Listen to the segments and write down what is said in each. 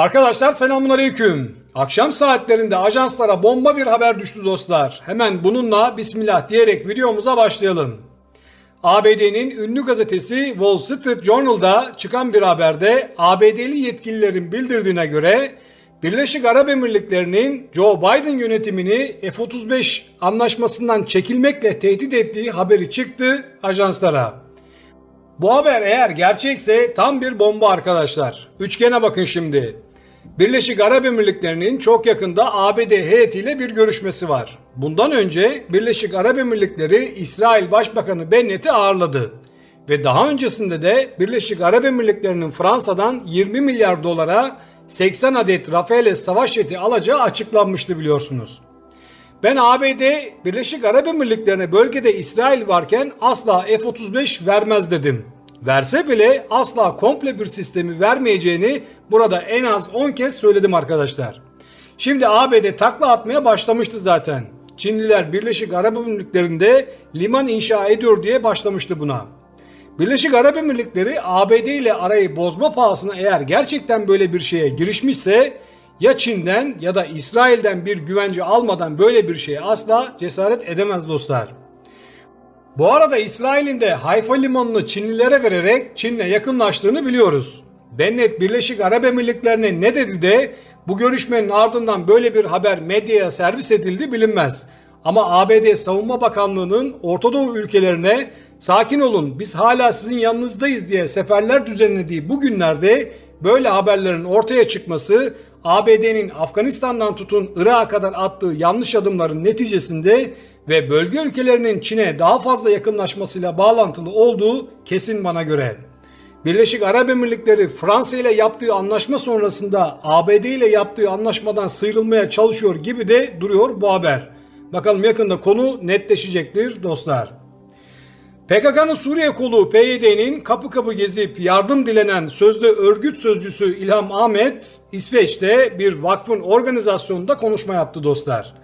Arkadaşlar selamünaleyküm. Akşam saatlerinde ajanslara bomba bir haber düştü dostlar. Hemen bununla bismillah diyerek videomuza başlayalım. ABD'nin ünlü gazetesi Wall Street Journal'da çıkan bir haberde ABD'li yetkililerin bildirdiğine göre Birleşik Arap Emirlikleri'nin Joe Biden yönetimini F-35 anlaşmasından çekilmekle tehdit ettiği haberi çıktı ajanslara. Bu haber eğer gerçekse tam bir bomba arkadaşlar. Üçgene bakın şimdi. Birleşik Arap Emirlikleri'nin çok yakında ABD heyetiyle bir görüşmesi var. Bundan önce Birleşik Arap Emirlikleri İsrail Başbakanı Bennett'i ağırladı. Ve daha öncesinde de Birleşik Arap Emirlikleri'nin Fransa'dan 20 milyar dolara 80 adet Rafale savaş jeti alacağı açıklanmıştı biliyorsunuz. Ben ABD Birleşik Arap Emirlikleri'ne bölgede İsrail varken asla F-35 vermez dedim. Verse bile asla komple bir sistemi vermeyeceğini burada en az 10 kez söyledim arkadaşlar. Şimdi ABD takla atmaya başlamıştı zaten. Çinliler Birleşik Arap Emirlikleri'nde liman inşa ediyor diye başlamıştı buna. Birleşik Arap Emirlikleri ABD ile arayı bozma pahasına eğer gerçekten böyle bir şeye girişmişse ya Çin'den ya da İsrail'den bir güvence almadan böyle bir şeye asla cesaret edemez dostlar. Bu arada İsrail'in de Hayfa limanını Çinlilere vererek Çin'le yakınlaştığını biliyoruz. Bennett Birleşik Arap Emirlikleri'ne ne dedi de bu görüşmenin ardından böyle bir haber medyaya servis edildi bilinmez. Ama ABD Savunma Bakanlığı'nın Orta Doğu ülkelerine sakin olun biz hala sizin yanınızdayız diye seferler düzenlediği bu günlerde böyle haberlerin ortaya çıkması ABD'nin Afganistan'dan tutun Irak'a kadar attığı yanlış adımların neticesinde ve bölge ülkelerinin Çin'e daha fazla yakınlaşmasıyla bağlantılı olduğu kesin bana göre. Birleşik Arap Emirlikleri Fransa ile yaptığı anlaşma sonrasında ABD ile yaptığı anlaşmadan sıyrılmaya çalışıyor gibi de duruyor bu haber. Bakalım yakında konu netleşecektir dostlar. PKK'nın Suriye kolu PYD'nin kapı kapı gezip yardım dilenen sözde örgüt sözcüsü İlham Ahmet İsveç'te bir vakfın organizasyonunda konuşma yaptı dostlar.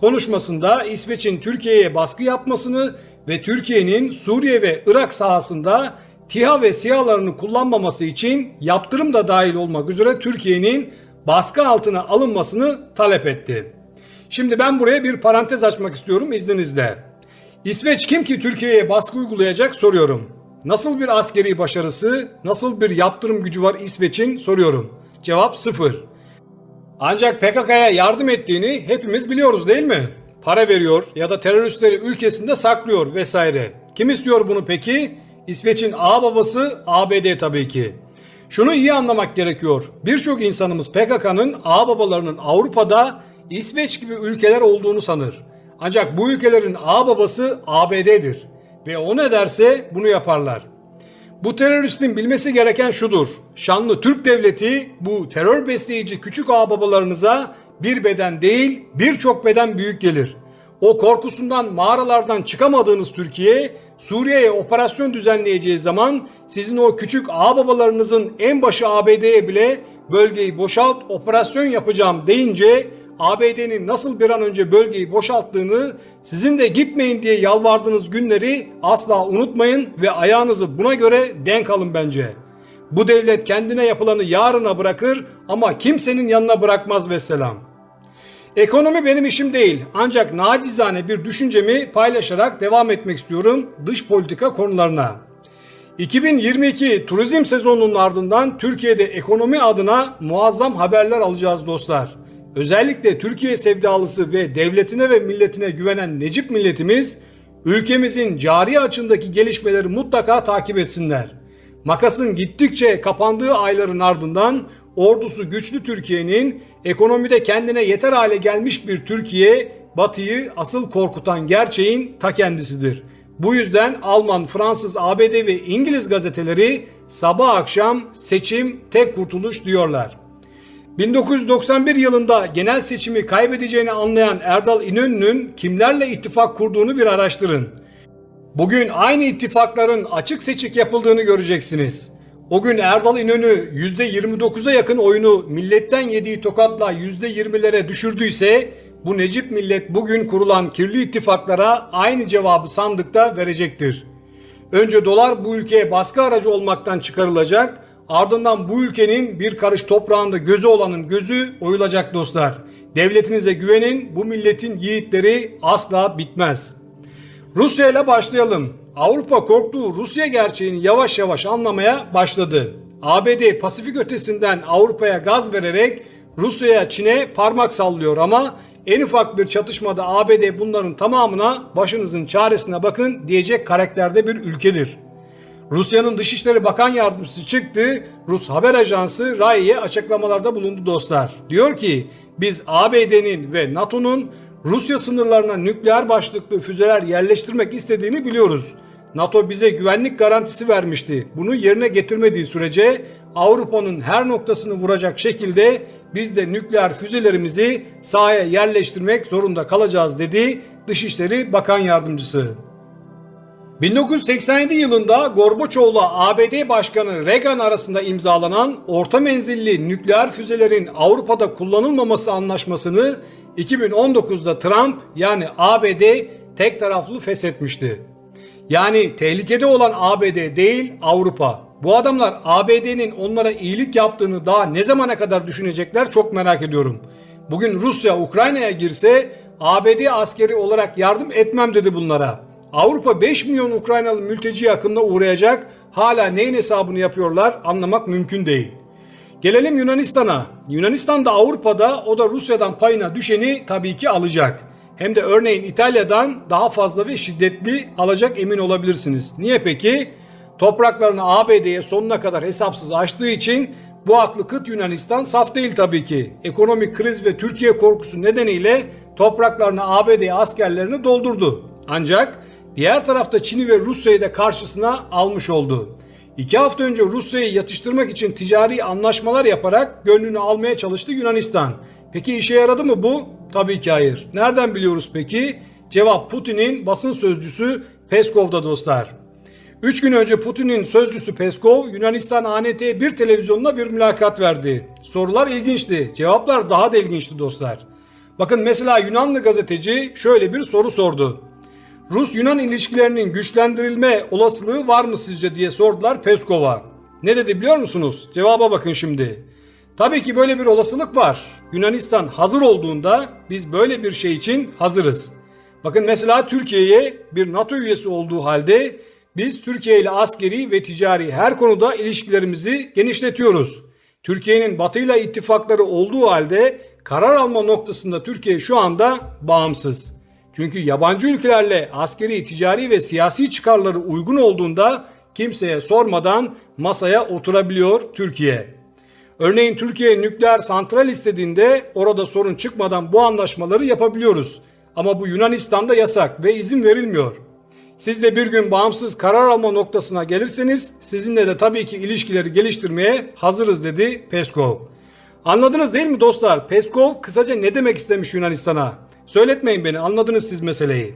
Konuşmasında İsveç'in Türkiye'ye baskı yapmasını ve Türkiye'nin Suriye ve Irak sahasında TİHA ve SİHA'larını kullanmaması için yaptırım da dahil olmak üzere Türkiye'nin baskı altına alınmasını talep etti. Şimdi ben buraya bir parantez açmak istiyorum izninizle. İsveç kim ki Türkiye'ye baskı uygulayacak soruyorum. Nasıl bir askeri başarısı, nasıl bir yaptırım gücü var İsveç'in soruyorum. Cevap sıfır. Ancak PKK'ya yardım ettiğini hepimiz biliyoruz değil mi? Para veriyor ya da teröristleri ülkesinde saklıyor vesaire. Kim istiyor bunu peki? İsveç'in ağ babası ABD tabii ki. Şunu iyi anlamak gerekiyor. Birçok insanımız PKK'nın ağ babalarının Avrupa'da İsveç gibi ülkeler olduğunu sanır. Ancak bu ülkelerin ağ babası ABD'dir ve o ne derse bunu yaparlar. Bu teröristin bilmesi gereken şudur. Şanlı Türk devleti bu terör besleyici küçük ağ babalarınıza bir beden değil birçok beden büyük gelir. O korkusundan mağaralardan çıkamadığınız Türkiye Suriye'ye operasyon düzenleyeceği zaman sizin o küçük ağ babalarınızın en başı ABD'ye bile bölgeyi boşalt operasyon yapacağım deyince ABD'nin nasıl bir an önce bölgeyi boşalttığını sizin de gitmeyin diye yalvardığınız günleri asla unutmayın ve ayağınızı buna göre denk alın bence. Bu devlet kendine yapılanı yarına bırakır ama kimsenin yanına bırakmaz vesselam. Ekonomi benim işim değil ancak nacizane bir düşüncemi paylaşarak devam etmek istiyorum dış politika konularına. 2022 turizm sezonunun ardından Türkiye'de ekonomi adına muazzam haberler alacağız dostlar. Özellikle Türkiye sevdalısı ve devletine ve milletine güvenen Necip milletimiz ülkemizin cari açındaki gelişmeleri mutlaka takip etsinler. Makasın gittikçe kapandığı ayların ardından ordusu güçlü Türkiye'nin ekonomide kendine yeter hale gelmiş bir Türkiye, Batı'yı asıl korkutan gerçeğin ta kendisidir. Bu yüzden Alman, Fransız, ABD ve İngiliz gazeteleri sabah akşam seçim tek kurtuluş diyorlar. 1991 yılında genel seçimi kaybedeceğini anlayan Erdal İnönü'nün kimlerle ittifak kurduğunu bir araştırın. Bugün aynı ittifakların açık seçik yapıldığını göreceksiniz. O gün Erdal İnönü %29'a yakın oyunu milletten yediği tokatla %20'lere düşürdüyse bu Necip millet bugün kurulan kirli ittifaklara aynı cevabı sandıkta verecektir. Önce dolar bu ülkeye baskı aracı olmaktan çıkarılacak, ardından bu ülkenin bir karış toprağında gözü olanın gözü oyulacak dostlar. Devletinize güvenin bu milletin yiğitleri asla bitmez. Rusya ile başlayalım. Avrupa korktuğu Rusya gerçeğini yavaş yavaş anlamaya başladı. ABD Pasifik ötesinden Avrupa'ya gaz vererek Rusya'ya, Çin'e parmak sallıyor ama en ufak bir çatışmada ABD bunların tamamına başınızın çaresine bakın diyecek karakterde bir ülkedir. Rusya'nın Dışişleri Bakan Yardımcısı çıktı. Rus haber ajansı RAI'ye açıklamalarda bulundu dostlar. Diyor ki biz ABD'nin ve NATO'nun Rusya sınırlarına nükleer başlıklı füzeler yerleştirmek istediğini biliyoruz. NATO bize güvenlik garantisi vermişti. Bunu yerine getirmediği sürece Avrupa'nın her noktasını vuracak şekilde biz de nükleer füzelerimizi sahaya yerleştirmek zorunda kalacağız dedi Dışişleri Bakan Yardımcısı. 1987 yılında Gorbaçov'la ABD Başkanı Reagan arasında imzalanan orta menzilli nükleer füzelerin Avrupa'da kullanılmaması anlaşmasını 2019'da Trump yani ABD tek taraflı feshetmişti. Yani tehlikede olan ABD değil Avrupa. Bu adamlar ABD'nin onlara iyilik yaptığını daha ne zamana kadar düşünecekler çok merak ediyorum. Bugün Rusya Ukrayna'ya girse ABD askeri olarak yardım etmem dedi bunlara. Avrupa 5 milyon Ukraynalı mülteci yakında uğrayacak. Hala neyin hesabını yapıyorlar anlamak mümkün değil. Gelelim Yunanistan'a. Yunanistan da Avrupa'da o da Rusya'dan payına düşeni tabii ki alacak. Hem de örneğin İtalya'dan daha fazla ve şiddetli alacak emin olabilirsiniz. Niye peki? Topraklarını ABD'ye sonuna kadar hesapsız açtığı için bu aklı kıt Yunanistan saf değil tabii ki. Ekonomik kriz ve Türkiye korkusu nedeniyle topraklarını ABD askerlerini doldurdu. Ancak diğer tarafta Çin'i ve Rusya'yı da karşısına almış oldu. İki hafta önce Rusya'yı yatıştırmak için ticari anlaşmalar yaparak gönlünü almaya çalıştı Yunanistan. Peki işe yaradı mı bu? Tabii ki hayır. Nereden biliyoruz peki? Cevap Putin'in basın sözcüsü Peskov'da dostlar. Üç gün önce Putin'in sözcüsü Peskov Yunanistan ANT bir televizyonuna bir mülakat verdi. Sorular ilginçti. Cevaplar daha da ilginçti dostlar. Bakın mesela Yunanlı gazeteci şöyle bir soru sordu. Rus-Yunan ilişkilerinin güçlendirilme olasılığı var mı sizce diye sordular Peskov'a. Ne dedi biliyor musunuz? Cevaba bakın şimdi. Tabii ki böyle bir olasılık var. Yunanistan hazır olduğunda biz böyle bir şey için hazırız. Bakın mesela Türkiye'ye bir NATO üyesi olduğu halde biz Türkiye ile askeri ve ticari her konuda ilişkilerimizi genişletiyoruz. Türkiye'nin Batı ile ittifakları olduğu halde karar alma noktasında Türkiye şu anda bağımsız. Çünkü yabancı ülkelerle askeri, ticari ve siyasi çıkarları uygun olduğunda kimseye sormadan masaya oturabiliyor Türkiye. Örneğin Türkiye nükleer santral istediğinde orada sorun çıkmadan bu anlaşmaları yapabiliyoruz. Ama bu Yunanistan'da yasak ve izin verilmiyor. Siz de bir gün bağımsız karar alma noktasına gelirseniz sizinle de tabii ki ilişkileri geliştirmeye hazırız dedi Peskov. Anladınız değil mi dostlar? Peskov kısaca ne demek istemiş Yunanistan'a? Söyletmeyin beni anladınız siz meseleyi.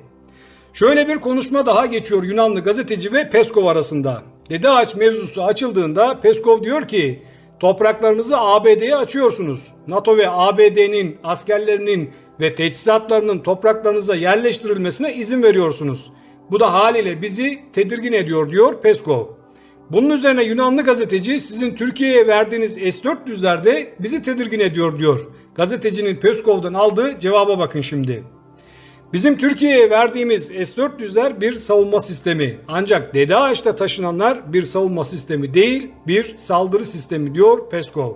Şöyle bir konuşma daha geçiyor Yunanlı gazeteci ve Peskov arasında. Dede Ağaç mevzusu açıldığında Peskov diyor ki topraklarınızı ABD'ye açıyorsunuz. NATO ve ABD'nin askerlerinin ve teçhizatlarının topraklarınıza yerleştirilmesine izin veriyorsunuz. Bu da haliyle bizi tedirgin ediyor diyor Peskov. Bunun üzerine Yunanlı gazeteci sizin Türkiye'ye verdiğiniz S-400'lerde bizi tedirgin ediyor diyor. Gazetecinin Peskov'dan aldığı cevaba bakın şimdi. Bizim Türkiye'ye verdiğimiz S-400'ler bir savunma sistemi. Ancak Dede Ağaç'ta taşınanlar bir savunma sistemi değil, bir saldırı sistemi diyor Peskov.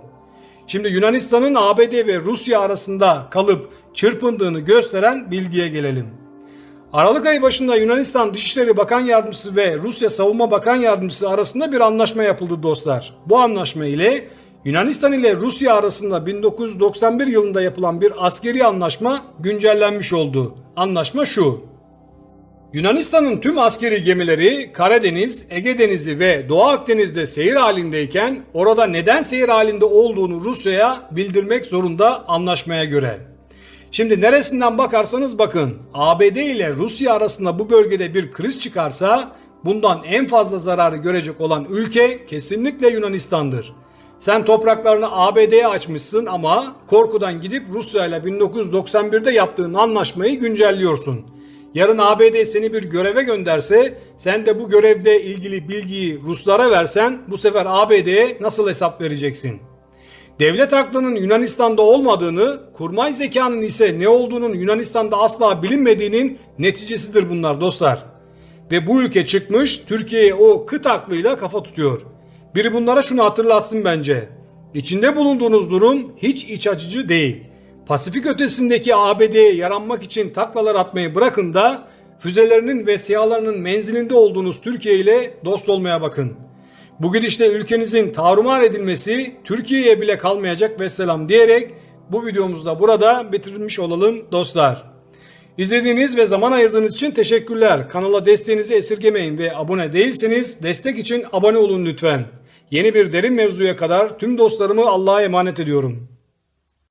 Şimdi Yunanistan'ın ABD ve Rusya arasında kalıp çırpındığını gösteren bilgiye gelelim. Aralık ayı başında Yunanistan Dışişleri Bakan Yardımcısı ve Rusya Savunma Bakan Yardımcısı arasında bir anlaşma yapıldı dostlar. Bu anlaşma ile Yunanistan ile Rusya arasında 1991 yılında yapılan bir askeri anlaşma güncellenmiş oldu. Anlaşma şu. Yunanistan'ın tüm askeri gemileri Karadeniz, Ege Denizi ve Doğu Akdeniz'de seyir halindeyken orada neden seyir halinde olduğunu Rusya'ya bildirmek zorunda anlaşmaya göre. Şimdi neresinden bakarsanız bakın ABD ile Rusya arasında bu bölgede bir kriz çıkarsa bundan en fazla zararı görecek olan ülke kesinlikle Yunanistan'dır. Sen topraklarını ABD'ye açmışsın ama korkudan gidip Rusya ile 1991'de yaptığın anlaşmayı güncelliyorsun. Yarın ABD seni bir göreve gönderse sen de bu görevde ilgili bilgiyi Ruslara versen bu sefer ABD'ye nasıl hesap vereceksin? Devlet aklının Yunanistan'da olmadığını, kurmay zekanın ise ne olduğunun Yunanistan'da asla bilinmediğinin neticesidir bunlar dostlar. Ve bu ülke çıkmış Türkiye'ye o kıt aklıyla kafa tutuyor. Biri bunlara şunu hatırlatsın bence. İçinde bulunduğunuz durum hiç iç açıcı değil. Pasifik ötesindeki ABD'ye yaranmak için taklalar atmayı bırakın da füzelerinin ve sihalarının menzilinde olduğunuz Türkiye ile dost olmaya bakın. Bu gidişle ülkenizin tarumar edilmesi Türkiye'ye bile kalmayacak vesselam diyerek bu videomuzda burada bitirmiş olalım dostlar. İzlediğiniz ve zaman ayırdığınız için teşekkürler. Kanala desteğinizi esirgemeyin ve abone değilseniz destek için abone olun lütfen. Yeni bir derin mevzuya kadar tüm dostlarımı Allah'a emanet ediyorum.